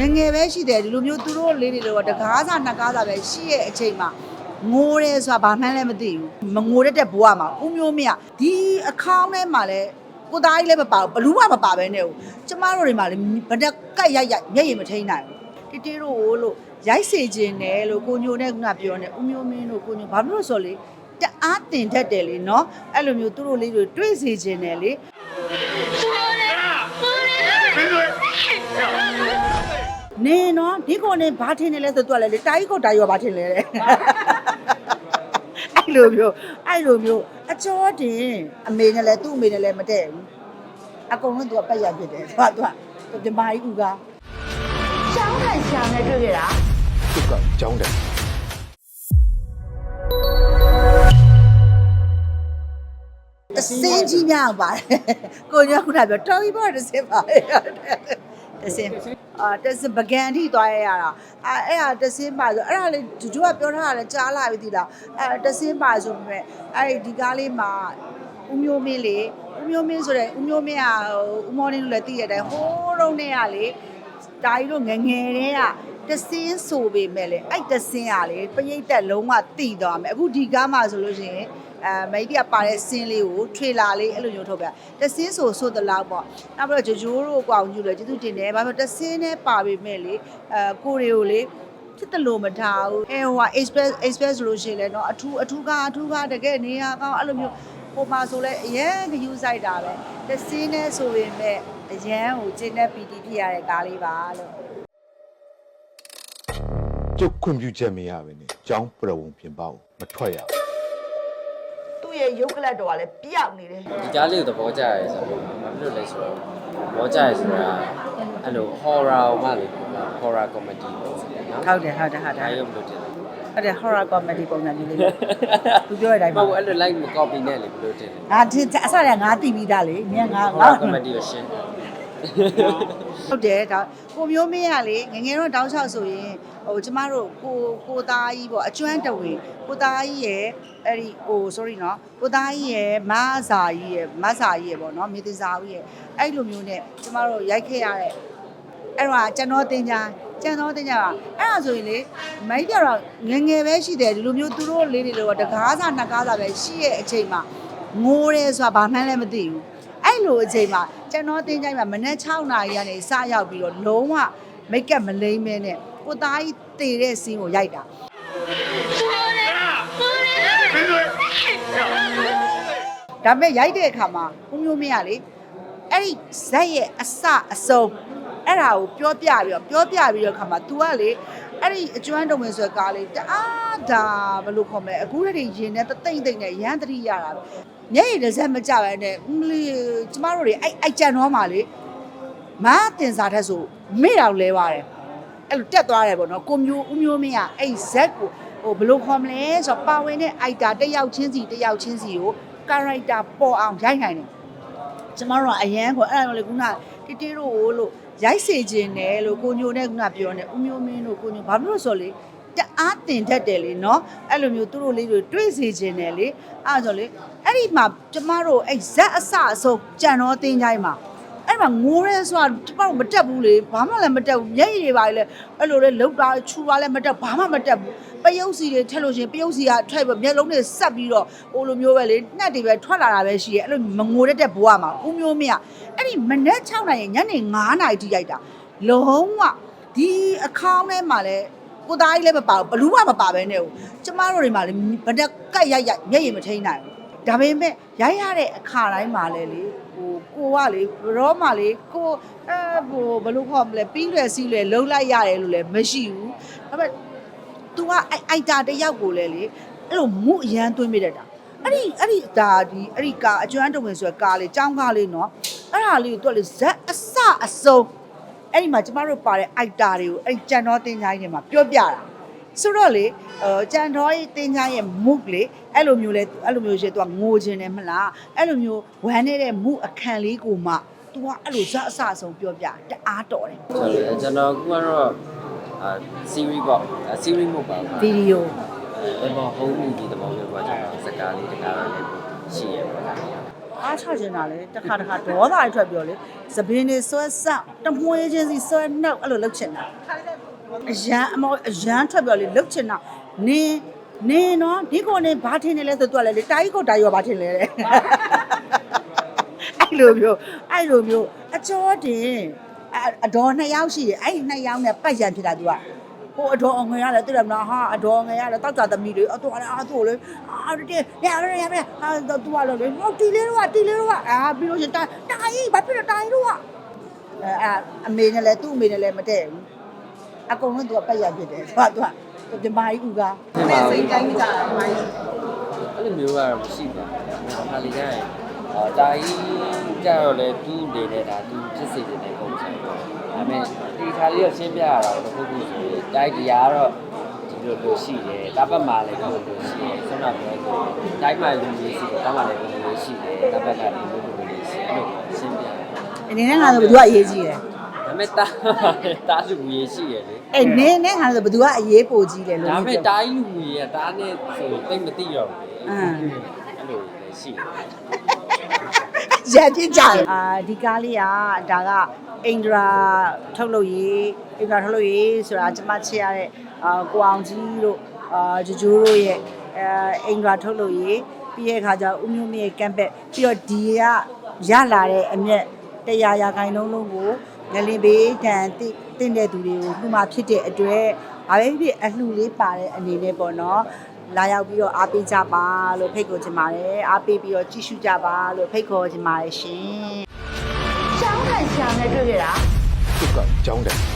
ငယ်ငယ်ပဲရှိတယ်ဒီလိုမျိုးသူတို့လေးတွေတော့တကားစာနှစ်ကားစာပဲရှိရဲ့အချိန်မှာငိုတယ်ဆိုတာဘာမှန်းလည်းမသိဘူးမငိုတတ်တဲ့ဘဝမှာဦးမျိုးမရဒီအခေါင်းထဲမှာလည်းကိုသားကြီးလည်းမပါဘူးဘလူးမှမပါပဲနဲ့ဦးကျမတို့တွေမှာလည်းဗဒက်ကက်ရိုက်ရိုက်မျက်ရည်မထိန်နိုင်ဘူးတီတီတို့လို့ရိုက်စေခြင်းနဲ့လို့ကိုညိုနဲ့ကပြောနေဦးမျိုးမင်းတို့ကိုညိုဘာဖြစ်လို့ဆိုလေတအားတင်တတ်တယ်လေနော်အဲ့လိုမျိုးသူတို့လေးတွေတွေ့စေခြင်းနဲ့လေ နေနော်ဒီကိုနေဘာထင်နေလဲဆိုတော့လေတာကြီးကိုတာရောဘာထင်လဲတဲ့အဲ့လိုမျိုးအဲ့လိုမျိုးအကျော်တင်အမေနဲ့လဲသူ့အမေနဲ့လဲမတည့်ဘူးအကုန်လုံးသူကပတ်ရဖြစ်တယ်သူကသူကဒီမာကြီးဦးကရှောင်းခံရှောင်းနဲ့တွေ့ခဲ့တာသူကကြောင်းတယ်အစင်းကြီးများပါတယ်ကိုညကခုနပြောတော်ပြီပေါ့တစ်စင်းပါတယ် တစ်စင်းအာတစ်စင်းပကံအထိသွားရရတာအဲအဲ့ဟာတစ်စင်းပါဆိုအဲ့ဒါလေဂျူဂျူကပြောထားတာလဲကြားလာပြီသီလားအဲတစ်စင်းပါဆိုပေမဲ့အဲ့ဒီကားလေးမှာဦးမျိုးမင်းလေဦးမျိုးမင်းဆိုတဲ့ဦးမျိုးမင်းကဟိုဦးမော်လင်းလို့လည်းသိရတဲ့ဟိုးတုန်းနဲ့ကလေဒါကြီးတို့ငယ်ငယ်တည်းကတစင်းဆိုပေမဲ့လေအဲ့တစင်းကလေပရိတ်တက်လုံးဝတိသွားမယ်အခုဒီကားမှာဆိုလို့ရှိရင် အဲမိတ်ကပါတဲ့စင်းလေးကိုထွေလာလေးအဲ့လိုမျိုးထုတ်ပြတစင်းဆိုဆိုတလောက်ပေါ့နောက်ပြီးတော့ဂျိုဂျိုးတို့ကွာအောင်ကျူလေကျေးဇူးတင်တယ်ဘာဖြစ်လို့တစင်းနဲ့ပါပေမဲ့လေအဲကိုရီကိုလေဖြစ်တယ်လို့မထားဘူးအဲဟိုက express express လို့ရှိရင်လည်းเนาะအထူးအထူးကားအထူးကားတကယ်နေရကောင်းအဲ့လိုမျိုးဟိုမှာဆိုလဲအရင်ကယူဆိုင်တာပဲတစင်းနဲ့ဆိုပေမဲ့အရန်ကိုကျင်းတဲ့ PT ဖြစ်ရတဲ့ကားလေးပါလို့ ကျုပ်ခွင့်ပြုချက်မရဘဲနဲ့ကြောင်းပရဝုံပြင်ပအောင်မထွက်ရဘူး သူ့ရဲ့ရုပ်ကလတ်တော်ကလည်းပြောက်နေတယ်ဒီကြားလေးကိုသဘောကျရဲဆိုတော့ဘာဖြစ်လို့လဲဆိုတော့သဘောကျရဲဆိုတာအဲ့လို horror မှလေ horror comedy ပေါ့နော်ဟုတ်တယ်ဟုတ်တယ်ဟုတ်တယ်ဒါရုပ်မလို့တင်လဲဟုတ်တယ် horror comedy ပုံစံမျိုးလေးလေသူပြောတဲ့အတိုင်းမပါဟုတ်ဘူးအဲ့လို like မ copy နဲ့လေဘယ်လိုတင်လဲငါဒီအစရငါတိပြီးသားလေမြင်ငါငါ horror comedy ကိုရှင်း ဟုတ်တယ်ဒါကိုမျိုးမင်းရလေငယ်ငယ်တော့တောင်းလျှောက်ဆိုရင်ဟိုကျမတို့ကိုကိုသားကြီးပေါ့အကျွမ်းတဝေကိုသားကြီးရဲ့အဲ့ဒီဟို sorry နော်ကိုသားကြီးရဲ့မဆာကြီးရဲ့မဆာကြီးရဲ့ပေါ့နော်မြေသစာဦးရဲ့အဲ့လိုမျိုးနဲ့ကျမတို့ရိုက်ခဲ့ရတဲ့အဲ့တော့ကျွန်တော်တင်ကြကျွန်တော်တင်ကြပါအဲ့ဒါဆိုရင်လေမိုက်ပြတော့ငယ်ငယ်ပဲရှိတယ်ဒီလိုမျိုးသူတို့လေးတွေတော့တကားစာနှစ်ကားစာပဲရှိရဲ့အချိန်မှာငိုတယ်ဆိုတာဘာမှန်းလည်းမသိဘူးအဲ့လိုအချိန်မှာ ကျွန်တော်တင်းကြိုင်မှာမနေ့6နာရီကနေစရောက်ပြီးတော့လုံးဝမိတ်ကပ်မလိမ့်မဲနဲ့ကိုသားကြီးတည်တဲ့စီးကိုရိုက်တာဒါပေမဲ့ရိုက်တဲ့အခါမှာဦးမျိုးမင်းကလေအဲ့ဒီဇက်ရဲ့အစအဆုံးအဲ့ဒါကိုပြောပြပြီးတော့ပြောပြပြီးတော့ခါမှာ तू ကလေအဲ့ဒီအကျွမ်းတုံဝင်ဆိုတဲ့ကားလေးတအားဒါဘယ်လိုခေါ်မလဲအခုတည်းရင်နဲ့တသိမ့်သိမ့်နဲ့ရမ်းတတိရတာ မျက်ရည်တစ်စက်မကြပဲနဲ့အမလီကျမတို့တွေအဲ့အဲ့ကြံတော့မှလေမတင်စားတဲ့ဆိုမေ့တော်လဲပါတယ်အဲ့လိုတက်သွားတယ်ပေါ့နော်ကိုမျိုးဦးမျိုးမင်းကအဲ့ဇက်ကိုဟိုဘယ်လိုခေါ်မလဲဆိုတော့ပါဝင်တဲ့အိုက်တာတစ်ယောက်ချင်းစီတစ်ယောက်ချင်းစီကို character ပေါ်အောင်ရိုက်နိုင်တယ်ကျမတို့ကအရန်ကိုအဲ့ဒါလိုလေခုနတီတီတို့ကိုလို့ရိုက်စေခြင်းနဲ့လို့ကိုညိုနဲ့ခုနပြောနေဦးမျိုးမင်းတို့ကိုညိုဘာဖြစ်လို့ဆိုလေတ အားတင်တတ်တယ်လေနော်အဲ့လိုမျိုးသူတို့လေးတွေတွေးစေခြင်းနဲ့လေအဲ့ဒါဆိုလေအဲ့ဒီမှာကျမတို့အဲ့ဇက်အစအဆုံးကြံတော့တင်းကြိုင်းမှာအဲ့ဒီမှာငိုရဲဆိုတာကျမတို့မတက်ဘူးလေဘာမှလည်းမတက်ဘူးမျက်ရည်တွေပါလေအဲ့လိုလေလောက်တာချူတာလည်းမတက်ဘာမှမတက်ဘူးပယုတ်စီတွေထက်လို့ရှရင်ပယုတ်စီကထွက်ပြီးမျက်လုံးတွေဆက်ပြီးတော့ဟိုလိုမျိုးပဲလေနှက်တွေပဲထွက်လာတာပဲရှိရဲ့အဲ့လိုမငိုတတ်တဲ့ဘဝမှာဦးမျိုးမင်းကအဲ့ဒီမနေ့6နာရီညနေ9နာရီထိရိုက်တာလုံးဝဒီအခေါင်းထဲမှာလည်း ကိုသားကြီးလည်းမပါဘူးဘလူးမှမပါပဲနဲ့ဦးကျမတို့တွေမှာလေဗဒက်ကက်ရိုက်ရိုက်မျက်ရည်မထိန်နိုင်ဘူးဒါပေမဲ့ရိုက်ရတဲ့အခါတိုင်းမှာလည်းလေဟိုကိုကလေရောမှလေကိုအဲဟိုဘယ်လိုခေါ်မလဲပြီးလွယ်စီးလွယ်လုံးလိုက်ရတယ်လို့လည်းမရှိဘူးဒါပေမဲ့ तू ကအိုက်အိုက်တာတယောက်ကိုလည်းလေအဲ့လိုမုအရန်သွင်းမိတတ်တာအဲ့ဒီအဲ့ဒီဒါဒီအဲ့ဒီကာအကျွမ်းတဝင်ဆိုရကားလေးចောင်းကားလေးနော်အဲ့ဒါလေးကို तू ကလေဇက်အစအဆုံး အဲ့ဒီမှာကျမတို့ပါတဲ့အိုက်တာတွေကိုအဲ့ကြံတော်တင်ချိုင်းတွေမှာပြောပြတာဆိုတော့လေအဲကြံတော်ရဲ့တင်ချိုင်းရဲ့ move လေအဲ့လိုမျိုးလေအဲ့လိုမျိုးရှိ तू ကငိုခြင်းတယ်မလားအဲ့လိုမျိုးဝမ်းနေတဲ့ move အခန့်လေးကိုမှ तू ကအဲ့လိုဇက်အစအဆုံးပြောပြတအားတော်တယ်ဆိုတော့ကျွန်တော်ခုကတော့အာ series ပေါ့ series မဟုတ်ပါဘူးဗီဒီယိုအဲ့ပေါ် home movie တဘောမျိုးပေါ့ကျွန်တော်စကားလေးတကားလေးရှိရပါလားဟ အားချချင်တာလေတစ်ခါတစ်ခါဒေါသတွေထွက်ပြောလေသပင်းတွေဆွဲဆန့်တမွှေးချင်းစီဆွဲနှုတ်အဲ့လိုလုပ်ချင်တာအရန်အမောအရန်ထွက်ပြောလေလုပ်ချင်တာနင်းနင်းနော်ဒီကိုနေဘာထင်နေလဲဆိုတော့လေတာကြီးကိုတာကြီးကဘာထင်လဲတဲ့အဲ့လိုမျိုးအဲ့လိုမျိုးအကျော်တင်အဒေါ်နှစ်ယောက်ရှိတယ်အဲ့ဒီနှစ်ယောက်နဲ့ပတ်ရန်ဖြစ်တာ तू က ဟိုအတော်အငွေရတယ်သိတယ်မလားဟာအတော်ငွေရတယ်တောက်ကြသမီးတွေအတော်လည်းအားသူ့လေအာတည်းရရရရဟာသူကလည်းလေဟိုတီလေးတော့တီလေးတော့အာပြီးလို့ရှင်တာတာကြီးဘာဖြစ်လဲတာကြီးတော့အဲအာအမေနဲ့လည်းသူ့အမေနဲ့လည်းမတည့်ဘူးအကုန်လုံးသူကပတ်ရဖြစ်တယ်သူကသူကဒီမာကြီးဦးကဒီမှာစိတ်တိုင်းကြတာမိုင်းအဲ့လိုမျိုးကတော့မရှိပါဘူး။ခါလေးကျရင်အာတာကြီးကြတော့လေသူ့အနေနဲ့ဒါသူဖြစ်စေတဲ့ပုံစံပေါ့။ဒါပေမဲ့ဒီ ခါလေးတော့ရှင်းပြရတာတော့ခုခုဆိုရင်တိုင်းတရားတော့ဒီလိုလိုရှိတယ်။တပတ်မှလည်းဒီလိုလိုရှိတယ်။ဆွမ်းနာပြောဆိုတိုင်းမှလူကြီးရှိတယ်။တပတ်လည်းလူကြီးရှိတယ်။တပတ်ကလည်းလူကြီးရှိတယ်။အဲ့လိုရှင်းပြရတယ်အနေနဲ့ငါဆိုဘသူကအရေးကြီးတယ်။ဒါပေမဲ့တာတာလူကြီးရှိရလေအဲ့နင်းနဲ့ငါဆိုဘသူကအရေးပိုကြီးတယ်။လို့ဒါပေမဲ့တိုင်းလူကြီးကတားနဲ့ဆိုရင်တိတ်မသိတော့ဘူး။အင်းအဲ့လိုလည်းရှိတယ်။ ရန်ပြစ်ကြတယ်အာဒီကားလေးကဒါကအင်ဒရာထုတ်လို့ရေးအင်ဒရာထုတ်လို့ရေးဆိုတာကျွန်မချစ်ရတဲ့အာကိုအောင်ကြီးတို့အာဂျိုဂျိုတို့ရဲ့အဲအင်ဒရာထုတ်လို့ရေးပြီးရဲ့ခါကျဦးမျိုးမြင့်ရဲ့ကမ်ဘက်ပြီးတော့ဒီကရလာတဲ့အမျက်တရားရာခိုင်နှုန်းလုံးကိုငလင်ဘေးတန်တင့်တဲ့သူတွေကိုခုမှဖြစ်တဲ့အတွက်ဘာပဲဖြစ်အလှလေးပါတဲ့အနေနဲ့ပေါ့နော် လာရောက်ပြီးတော့အားပေးကြပါလို့ဖိတ်ခေါ်ချင်ပါတယ်အားပေးပြီးတော့ကြည့်ရှုကြပါလို့ဖိတ်ခေါ်ချင်ပါတယ်ရှင်ရှောင်းခံရှောင်းနဲ့တွေ့ကြတာသူကကြောင်းတယ်